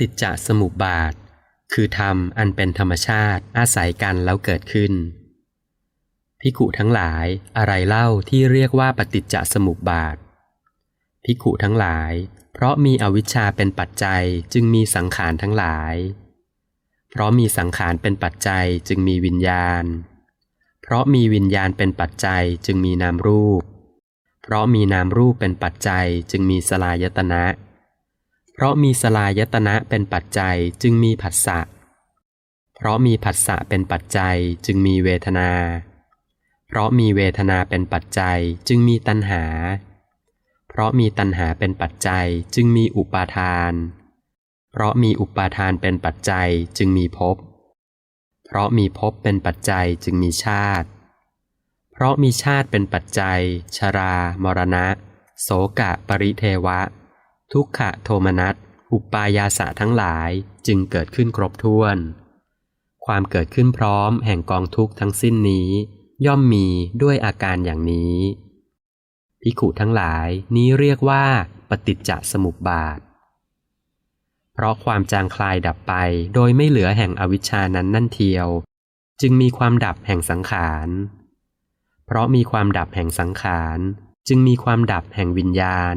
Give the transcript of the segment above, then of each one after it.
ฏิจจสมุปบาท คือธรรมอันเป็นธรรมชาติอาศัยกันแล้วเกิดขึ้นพิกุทั้งหลายอะไรเล่าที่เรียกว่าปฏิจจสมุปบาทพิกุทั้งหลาย เพราะมีอวิชชาเป็นปัจจัยจึงมีสังขารทั้งหลาย เพราะมีสังขารเป็นปัจจัยจึงมีวิญญาณ เพราะมีวิญญาณเป็นปัจจัยจึงมีนามรูป เพราะมีนามรูปเป็นปัจจัยจึงมีสลายตนะ เพราะมีสลายตนะเป็นปัจจัยจึงมีผัสสะ เพราะมีผัสสะเป็นปัจจัยจึงมีเวทนา เพราะมีเวทนาเป็นปัจจัยจึงมีตัณหา เพราะมีตัณหาเป็นปัจจัยจึงมีอุปาทาน เพราะมีอุปาทานเป็นปัจจัยจึงมีภพ เพราะมีภพเป็นปัจจัยจึงมีชาติ เพราะมีชาติเป็นปัจจัย ชรา มรณะ โสกะ ปริเทวะ ทุกขะโทมนัสอุปายาสะทั้งหลายจึงเกิดขึ้นครบถ้วน ความเกิดขึ้นพร้อมแห่งกองทุกข์ทั้งสิ้นนี้ ย่อมมีด้วยอาการอย่างนี้พิขุทั้งหลายนี้เรียกว่า ปฏิจจสมุปบาท เพราะความจางคลายดับไปโดยไม่เหลือแห่งอวิชชานั้นนั่นเทียว จึงมีความดับแห่งสังขาร เพราะมีความดับแห่งสังขาร จึงมีความดับแห่งวิญญาณ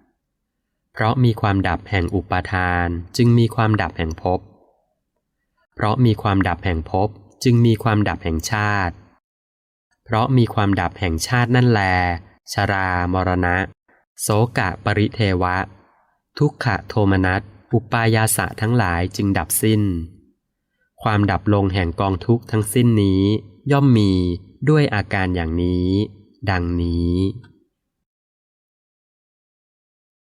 เพราะมีความดับแห่งอุปาทานจึงมีความดับแห่งภพ เพราะมีความดับแห่งภพจึงมีความดับแห่งชาติ เพราะมีความดับแห่งชาตินั่นแล ชรา มรณะ โสกะปริเทวะ ทุกขะโทมนัส อุปายาสะทั้งหลายจึงดับสิ้น ความดับลงแห่งกองทุกข์ทั้งสิ้นนี้ ย่อมมีด้วยอาการอย่างนี้ ดังนี้